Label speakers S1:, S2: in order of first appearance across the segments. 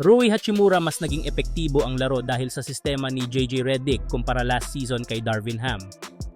S1: Rui Hachimura mas naging epektibo ang laro dahil sa sistema ni JJ Redick kumpara last season kay Darvin Ham.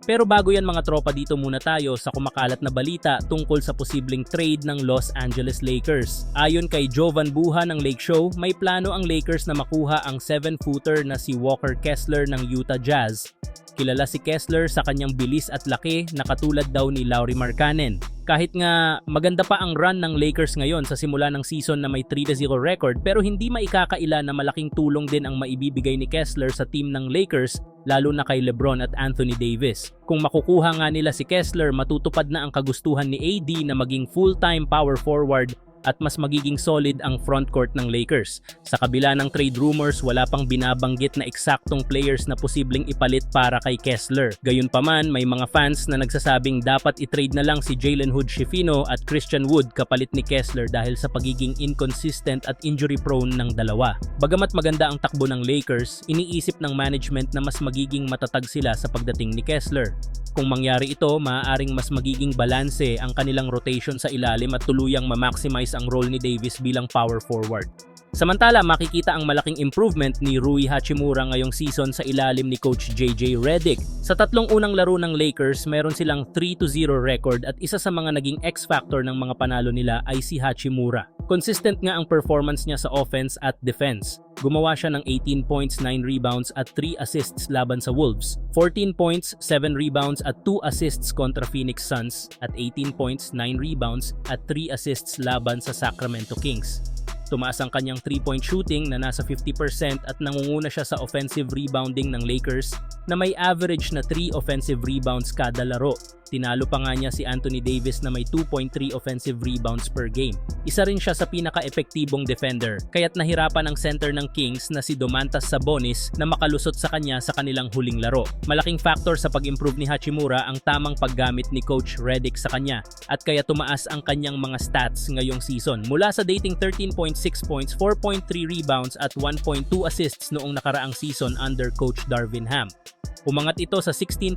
S1: Pero bago yan mga tropa dito muna tayo sa kumakalat na balita tungkol sa posibleng trade ng Los Angeles Lakers. Ayon kay Jovan Buha ng Lake Show, may plano ang Lakers na makuha ang 7-footer na si Walker Kessler ng Utah Jazz. Kilala si Kessler sa kanyang bilis at laki na katulad daw ni Lauri Markkanen. Kahit nga maganda pa ang run ng Lakers ngayon sa simula ng season na may 3-0 record pero hindi maikakaila na malaking tulong din ang maibibigay ni Kessler sa team ng Lakers lalo na kay LeBron at Anthony Davis. Kung makukuha nga nila si Kessler, matutupad na ang kagustuhan ni AD na maging full-time power forward at mas magiging solid ang frontcourt ng Lakers. Sa kabila ng trade rumors, wala pang binabanggit na eksaktong players na posibleng ipalit para kay Kessler. Gayunpaman, may mga fans na nagsasabing dapat i-trade na lang si Jalen Hood Schifino at Christian Wood kapalit ni Kessler dahil sa pagiging inconsistent at injury prone ng dalawa. Bagamat maganda ang takbo ng Lakers, iniisip ng management na mas magiging matatag sila sa pagdating ni Kessler. Kung mangyari ito, maaaring mas magiging balanse ang kanilang rotation sa ilalim at tuluyang ma-maximize ang role ni Davis bilang power forward. Samantala, makikita ang malaking improvement ni Rui Hachimura ngayong season sa ilalim ni Coach JJ Redick. Sa tatlong unang laro ng Lakers, meron silang 3-0 record at isa sa mga naging X-factor ng mga panalo nila ay si Hachimura. Consistent nga ang performance niya sa offense at defense. Gumawa siya ng 18 points, 9 rebounds at 3 assists laban sa Wolves. 14 points, 7 rebounds at 2 assists kontra Phoenix Suns at 18 points, 9 rebounds at 3 assists laban sa Sacramento Kings. Tumaas ang kanyang 3-point shooting na nasa 50% at nangunguna siya sa offensive rebounding ng Lakers na may average na 3 offensive rebounds kada laro. Tinalo pa nga niya si Anthony Davis na may 2.3 offensive rebounds per game. Isa rin siya sa pinaka-epektibong defender, kaya't nahirapan ang center ng Kings na si Domantas Sabonis na makalusot sa kanya sa kanilang huling laro. Malaking factor sa pag-improve ni Hachimura ang tamang paggamit ni Coach Redick sa kanya at kaya tumaas ang kanyang mga stats ngayong season. Mula sa dating 13.6 points, 4.3 rebounds at 1.2 assists noong nakaraang season under Coach Darvin Ham. Umangat ito sa 16.7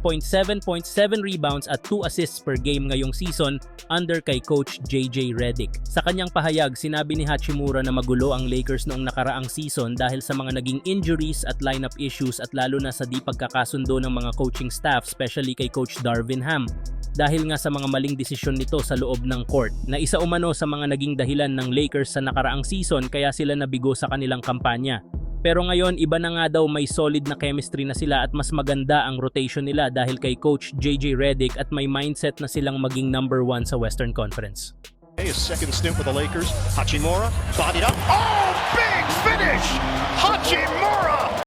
S1: points, 7 rebounds at 2 assists per game ngayong season under kay Coach JJ Redick. Sa kanyang pahayag, sinabi ni Hachimura na magulo ang Lakers noong nakaraang season dahil sa mga naging injuries at lineup issues at lalo na sa di pagkakasundo ng mga coaching staff, especially kay Coach Darvin Ham dahil nga sa mga maling desisyon nito sa loob ng court na isa umano sa mga naging dahilan ng Lakers sa nakaraang season kaya sila nabigo sa kanilang kampanya. Pero ngayon, iba na nga daw may solid na chemistry na sila at mas maganda ang rotation nila dahil kay Coach JJ Redick at may mindset na silang maging number one sa Western Conference.
S2: His second stint with the Lakers. Hachimura bodied up. Oh, big finish! Hachimura!